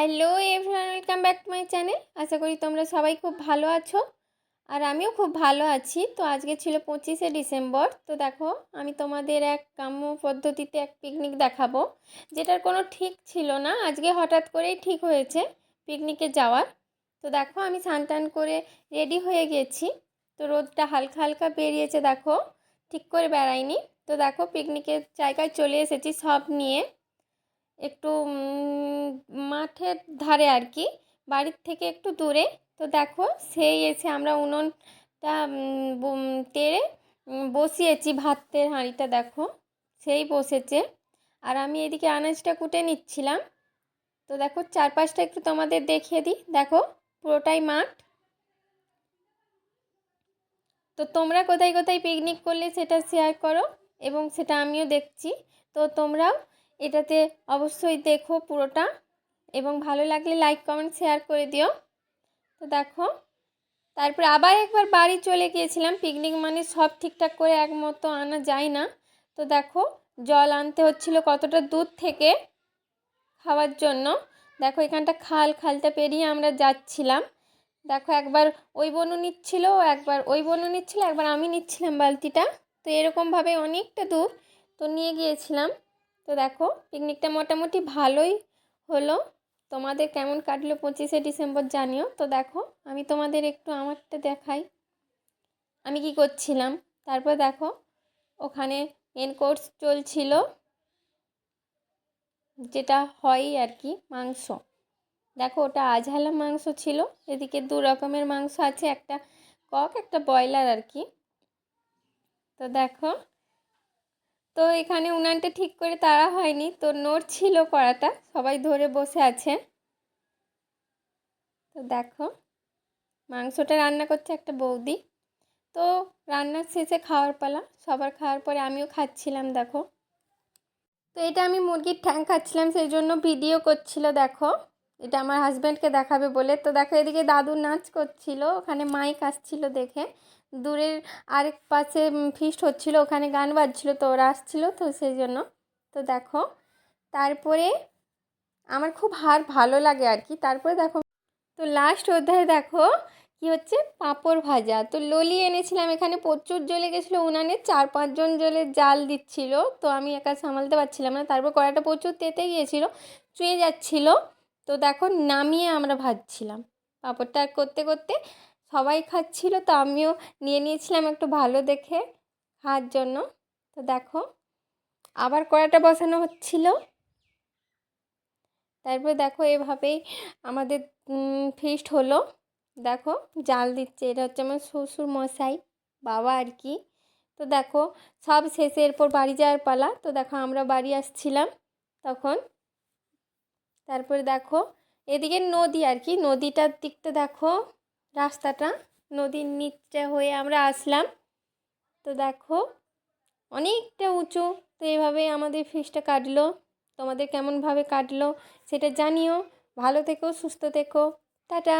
Hello everyone welcome back to my channel আশা করি তোমরা সবাই খুব ভালো আছো। আর আমিও খুব ভালো আছি। তো আজকে ছিল পঁচিশে ডিসেম্বর। তো দেখো, আমি তোমাদের এক কাম্য পদ্ধতিতে এক পিকনিক দেখাবো। যেটার কোনো ঠিক ছিল না। আজকে হঠাৎ করেই ঠিক হয়েছে পিকনিকে যাওয়ার। তো দেখো, আমি স্নান করে রেডি হয়ে গেছি। তো রোদটা হালকা হালকা বেরিয়েছে, দেখো। ঠিক করে বেড়াইনি। তো দেখো পিকনিকের জায়গায় চলে এসেছি সব নিয়ে। একটু মাঠের ধারে আর কি, বাড়ির থেকে একটু দূরে। তো দেখো, সেই এসে আমরা উনুনটা তেড়ে বসিয়েছি ভাতের হাঁড়িটা, দেখো। সেই বসেছে। আর আমি এদিকে আনাজটা কুটে নিচ্ছিলাম। তো দেখো, চারপাশটা একটু তোমাদের দেখিয়ে দিই। দেখো, পুরোটাই মাঠ। তো তোমরা কোথায় কোথায় পিকনিক করলে সেটা শেয়ার করো, এবং সেটা আমিও দেখছি। তো তোমরাও এটাতে অবশ্যই দেখো পুরোটা এবং ভালো লাগলে লাইক কমেন্ট শেয়ার করে দিও। তো দেখো, তারপরে আবার একবার বাড়ি চলে গিয়েছিলাম। পিকনিক মানে সব ঠিকঠাক করে একমতো আনা যায় না। তো দেখো, জল আনতে হচ্ছিল কতটা দূর থেকে খাওয়ার জন্য। দেখো, এখানটা খাল, খালটা পেরিয়ে আমরা যাচ্ছিলাম। দেখো, একবার ওই বনু নিচ্ছিল, একবার ওই বনু নিচ্ছিল, একবার আমি নিচ্ছিলাম বালতিটা। তো এরকমভাবে অনেকটা দূর। তো নিয়ে গিয়েছিলাম। তো দেখো পিকনিকটা মোটামুটি ভালোই হলো। তোমাদের কেমন কাটলো পঁচিশে ডিসেম্বর জানিও। তো দেখো, আমি তোমাদের একটু আমারটা দেখাই। আমি কি করছিলাম? তারপর দেখো, ওখানে মেন কোর্স চলছিল, যেটা হয় আর কি, মাংস। দেখো, ওটা আঝালা মাংস ছিল, এদিকে দু রকমের মাংস আছে, একটা কক, একটা ব্রয়লার আর কি। তো দেখো তো এখানে উনানটা ঠিক করে তাড়া হয়নি। তো নড়ছিল কড়াটা সবাই ধরে বসে আছে। তো দেখো, মাংসটা রান্না করছে একটা বৌদি। তো রান্নার শেষে খাওয়ার পালা। সবার খাওয়ার পরে আমিও খাচ্ছিলাম, দেখো। তো এটা আমি মুরগির ঠ্যাং খাচ্ছিলাম, সেই জন্য ভিডিও করছিল, দেখো। এটা আমার হাজব্যান্ডকে দেখাবে বলে। তো দেখো, এদিকে দাদু নাচ করছিল, ওখানে মাইক আসছিল দেখে। দূরের আরেক পাশে ফিস্ট হচ্ছিল, ওখানে গান বাজছিল, তো ওরা আসছিল তো সেই জন্য। তো দেখো, তারপরে আমার খুব হার ভালো লাগে আর কি। তারপরে দেখো, তো লাস্ট অধ্যায়ে দেখো, কি হচ্ছে? পাঁপড় ভাজা। তো ললি এনেছিলাম, এখানে প্রচুর জ্বলে গেছিল উনানে, চার পাঁচজন জ্বলে জাল দিচ্ছিল। তো আমি একা সামালতে পারছিলাম না। তারপর কড়াটা প্রচুর তেতে গিয়েছিল, চুয়ে যাচ্ছিল। তো দেখো নামিয়ে আমরা ভাজছিলাম। পাঁপড়টা করতে করতে সবাই খাচ্ছিল, তো আমিও নিয়ে নিয়েছিলাম একটু ভালো দেখে খাওয়ার জন্য। তো দেখো আবার কড়াটা বসানো হচ্ছিল। তারপর দেখো এভাবেই আমাদের ফিস্ট হলো। দেখো জাল দিচ্ছে, এটা হচ্ছে আমার শ্বশুর মশাই, বাবা আর কি। তো দেখো সব শেষে এরপর বাড়ি যাওয়ার পালা। তো দেখো আমরা বাড়ি আসছিলাম তখন। তারপরে দেখো, এদিকে নদী আর কি, নদীটার দিকটা দেখো, রাস্তাটা, নদীর নিচটা হয়ে আমরা আসলাম। তো দেখো, অনেকটা উঁচু, তো এভাবে আমাদের ফিসটা কাটলো। তোমাদের কেমনভাবে কাটলো সেটা জানিও। ভালো থেকো, সুস্থ থেকো। টাটা!